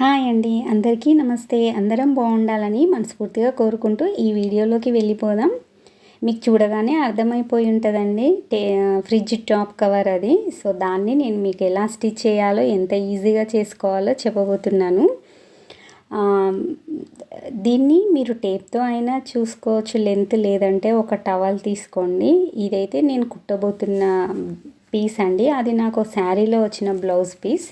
Hi అండి. అందరికీ నమస్తే. అందరం బాగుండాలని మనస్ఫూర్తిగా కోరుకుంటూ ఈ వీడియోలోకి వెళ్ళిపోదాం. మీకు చూడగానే అర్థమైపోయి ఉంటుందండి. టే ఫ్రిడ్జ్ టాప్ కవర్ అది. సో దాన్ని నేను మీకు ఎలా స్టిచ్ చేయాలో ఎంత ఈజీగా చేసుకోవాలో చెప్పబోతున్నాను. దీన్ని మీరు టేప్తో అయినా చూసుకోవచ్చు. లెంత్ లేదంటే ఒక టవల్ తీసుకోండి. ఇదైతే నేను కుట్టబోతున్న పీస్ అండి. అది నాకు శారీలో వచ్చిన బ్లౌజ్ పీస్.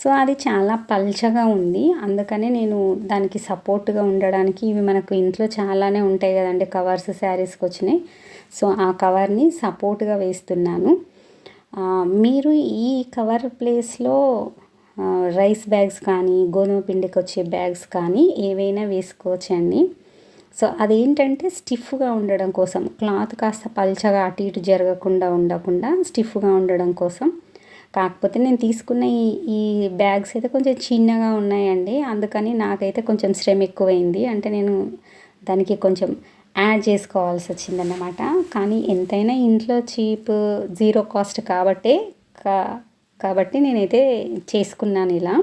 సో అది చాలా పల్చగా ఉంది. అందుకనే నేను దానికి సపోర్ట్గా ఉండడానికి ఇవి మనకు ఇంట్లో చాలానే ఉంటాయి కదండి కవర్స్ శారీస్కి వచ్చినాయి. సో ఆ కవర్ని సపోర్ట్గా వేస్తున్నాను. మీరు ఈ కవర్ ప్లేస్లో రైస్ బ్యాగ్స్ కానీ గోధుమ పిండికి వచ్చే బ్యాగ్స్ కానీ ఏవైనా వేసుకోవచ్చండి. సో అదేంటంటే స్టిఫ్గా ఉండడం కోసం క్లాత్ కాస్త పల్చగా అటు ఇటు జరగకుండా ఉండకుండా స్టిఫ్గా ఉండడం కోసం కాకపోతే నేను తీసుకున్న ఈ ఈ బ్యాగ్స్ అయితే కొంచెం చిన్నగా ఉన్నాయండి. అందుకని నాకైతే కొంచెం శ్రమ ఎక్కువైంది. అంటే నేను దానికి కొంచెం యాడ్ చేసుకోవాల్సి వచ్చిందన్నమాట. కానీ ఎంతైనా ఇంట్లో చీప్ జీరో కాస్ట్ కాబట్టే కా కాబట్టి నేనైతే చేసుకున్నాను ఇలా.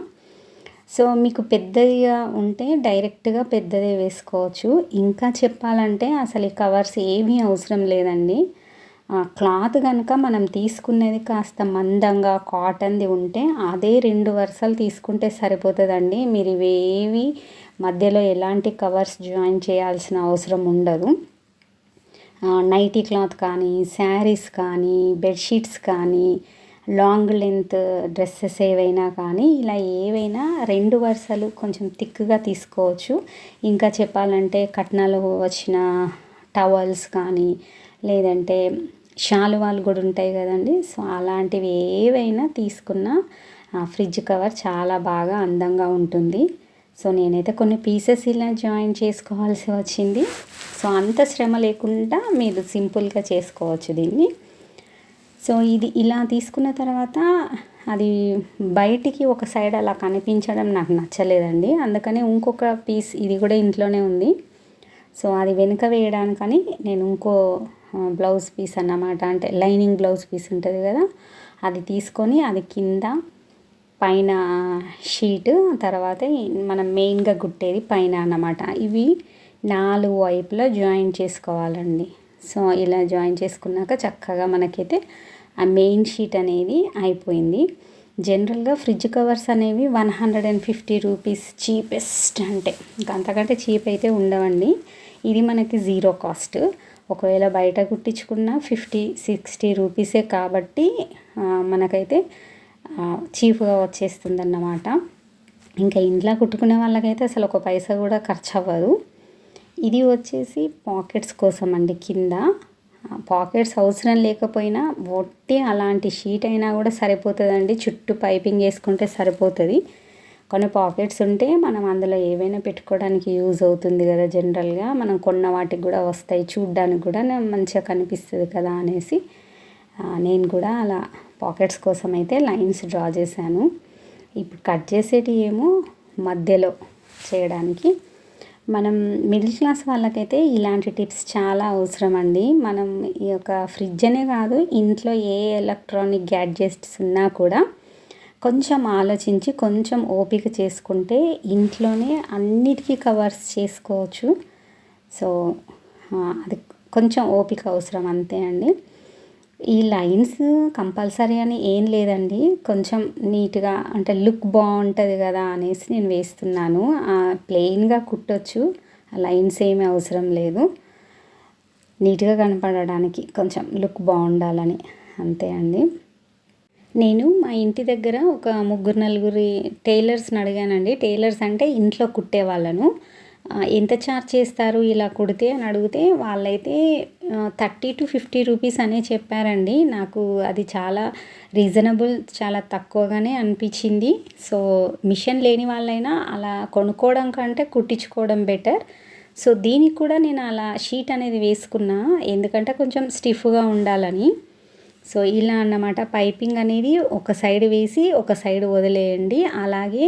సో మీకు పెద్దదిగా ఉంటే డైరెక్ట్గా పెద్దదే వేసుకోవచ్చు. ఇంకా చెప్పాలంటే అసలు ఈ కవర్స్ ఏమీ అవసరం లేదండి. క్లాత్ కనుక మనం తీసుకునేది కాస్త మందంగా కాటన్ది ఉంటే అదే రెండు వరుసలు తీసుకుంటే సరిపోతుందండి. మీరు ఇవేవి మధ్యలో ఎలాంటి కవర్స్ జాయిన్ చేయాల్సిన అవసరం ఉండదు. నైటీ క్లాత్ కానీ శారీస్ కానీ బెడ్షీట్స్ కానీ లాంగ్ లెంత్ డ్రెస్సెస్ ఏవైనా కానీ ఇలా ఏవైనా రెండు వరుసలు కొంచెం థిక్గా తీసుకోవచ్చు. ఇంకా చెప్పాలంటే కట్నాలు వచ్చిన టవల్స్ కానీ లేదంటే శాలువాలు కూడా ఉంటాయి కదండి. సో అలాంటివి ఏవైనా తీసుకున్న ఫ్రిడ్జ్ కవర్ చాలా బాగా అందంగా ఉంటుంది. సో నేనైతే కొన్ని పీసెస్ ఇలా జాయిన్ చేసుకోవాల్సి వచ్చింది. సో అంత శ్రమ లేకుండా మీరు సింపుల్గా చేసుకోవచ్చు దీన్ని. సో ఇది ఇలా తీసుకున్న తర్వాత అది బయటికి ఒక సైడ్ అలా కనిపించడం నాకు నచ్చలేదండి. అందుకని ఇంకొక పీస్ ఇది కూడా ఇంట్లోనే ఉంది. సో అది వెనుక వేయడానికని నేను ఇంకో బ్లౌజ్ పీస్ అన్నమాట. అంటే లైనింగ్ బ్లౌజ్ పీస్ ఉంటుంది కదా అది తీసుకొని అది కింద పైన షీట్ తర్వాత మనం మెయిన్గా కుట్టేది పైన అన్నమాట. ఇవి నాలుగు వైపులా జాయిన్ చేసుకోవాలండి. సో ఇలా జాయిన్ చేసుకున్నాక చక్కగా మనకైతే ఆ మెయిన్ షీట్ అనేది అయిపోయింది. జనరల్గా ఫ్రిడ్జ్ కవర్స్ అనేవి one hundred and fifty rupees cheapest అంటే. ఇంకా అంతకంటే చీప్ అయితే ఉండవండి. ఇది మనకి జీరో కాస్ట్. ఒకవేళ బయట కుట్టించుకున్న ఫిఫ్టీ సిక్స్టీ రూపీసే కాబట్టి మనకైతే చీప్గా వచ్చేస్తుంది అన్నమాట ఇంకా ఇంట్లో కుట్టుకునే వాళ్ళకైతే అసలు ఒక పైసా కూడా ఖర్చు అవ్వదు ఇది వచ్చేసి పాకెట్స్ కోసం అండి కింద పాకెట్స్ అవసరం లేకపోయినా ఒట్టి అలాంటి షీట్ అయినా కూడా సరిపోతుందండి. చుట్టూ పైపింగ్ వేసుకుంటే సరిపోతుంది. కొన్ని పాకెట్స్ ఉంటే మనం అందులో ఏవైనా పెట్టుకోవడానికి యూజ్ అవుతుంది కదా జనరల్గా. మనం కొన్న వాటికి కూడా వస్తాయి. చూడ్డానికి కూడా మంచిగా కనిపిస్తుంది కదా అనేసి నేను కూడా అలా పాకెట్స్ కోసం అయితే లైన్స్ డ్రా చేశాను. ఇప్పుడు కట్ చేసేటి ఏమో మధ్యలో చేయడానికి. మనం మిడిల్ క్లాస్ వాళ్ళకైతే ఇలాంటి టిప్స్ చాలా అవసరం అండి. మనం ఈ యొక్క ఫ్రిడ్జ్ అనే కాదు ఇంట్లో ఏ ఎలక్ట్రానిక్ గ్యాడ్జెట్స్ ఉన్నా కూడా కొంచెం ఆలోచించి కొంచెం ఓపిక చేసుకుంటే ఇంట్లోనే అన్నిటికీ కవర్స్ చేసుకోవచ్చు. సో అది కొంచెం ఓపిక అవసరం అంతే అండి. ఈ లైన్స్ కంపల్సరీ అని ఏం లేదండి. కొంచెం నీట్గా అంటే లుక్ బాగుంటుంది కదా అనేసి నేను వేస్తున్నాను. ప్లెయిన్గా కుట్టొచ్చు. లైన్స్ ఏమీ అవసరం లేదు. నీట్గా కనపడడానికి కొంచెం లుక్ బాగుండాలని అంతే అండి. నేను మా ఇంటి దగ్గర ఒక ముగ్గురు నలుగురి టైలర్స్ని అడిగానండి. టైలర్స్ అంటే ఇంట్లో కుట్టే వాళ్ళను. ఎంత ఛార్జ్ చేస్తారు ఇలా కుడితే అని అడిగితే వాళ్ళైతే థర్టీ టు ఫిఫ్టీ రూపీస్ అనే చెప్పారండి. నాకు అది చాలా రీజనబుల్ చాలా తక్కువగానే అనిపించింది. సో మిషన్ లేని వాళ్ళైనా అలా కొనుక్కోవడం కంటే కుట్టించుకోవడం బెటర్. సో దీనికి కూడా నేను అలా షీట్ అనేది వేసుకున్నా. ఎందుకంటే కొంచెం స్టిఫ్గా ఉండాలని. సో ఇలా అన్నమాట. పైపింగ్ అనేది ఒక సైడ్ వేసి ఒక సైడ్ వదిలేయండి. అలాగే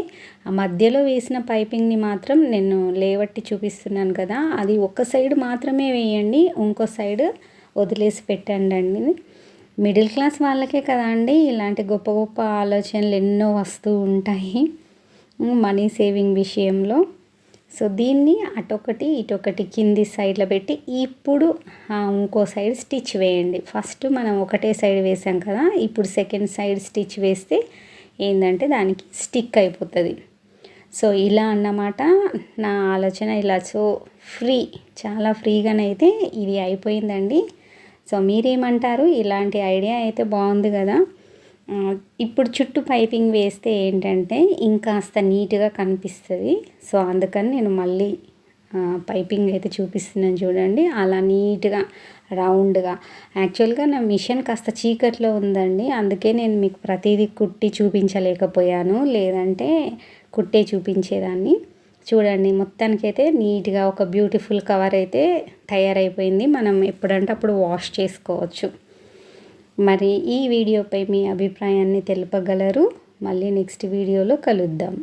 మధ్యలో వేసిన పైపింగ్ని మాత్రం నేను లేవట్టి చూపిస్తున్నాను కదా అది ఒక సైడ్ మాత్రమే వేయండి. ఇంకో సైడ్ వదిలేసి పెట్టండి అండి. మిడిల్ క్లాస్ వాళ్ళకే కదా అండి ఇలాంటి గొప్ప గొప్ప ఆలోచనలు ఎన్నో వస్తూ ఉంటాయి. మనీ సేవింగ్ విషయంలో. సో దీన్ని అటొకటి ఇటొకటి కింది సైడ్లో పెట్టి ఇప్పుడు ఇంకో సైడ్ స్టిచ్ వేయండి. ఫస్ట్ మనం ఒకటే సైడ్ వేసాం కదా ఇప్పుడు సెకండ్ సైడ్ స్టిచ్ వేస్తే ఏంటంటే దానికి స్టిక్ అయిపోతుంది. సో ఇలా అన్నమాట నా ఆలోచన ఇలా. సో ఫ్రీ చాలా ఫ్రీగానైతే ఇది అయిపోయిందండి. సో మీరేమంటారు? ఇలాంటి ఐడియా అయితే బాగుంది కదా. ఇప్పుడు చుట్టూ పైపింగ్ వేస్తే ఏంటంటే ఇంకాస్త నీట్గా కనిపిస్తుంది. సో అందుకని నేను మళ్ళీ పైపింగ్ అయితే చూపిస్తున్నాను చూడండి. అలా నీట్గా రౌండ్గా. యాక్చువల్గా నా మిషన్ కాస్త చీకట్లో ఉందండి. అందుకే నేను మీకు ప్రతిదీ కుట్టి చూపించలేకపోయాను. లేదంటే కుట్టే చూపించేదాన్ని. చూడండి మొత్తానికైతే నీట్గా ఒక బ్యూటిఫుల్ కవర్ అయితే తయారైపోయింది. మనం ఎప్పుడంటే అప్పుడు వాష్ చేసుకోవచ్చు. మరి ఈ వీడియోపై మీ అభిప్రాయాన్ని తెలుపగలరు. మళ్ళీ నెక్స్ట్ వీడియోలో కలుద్దాం.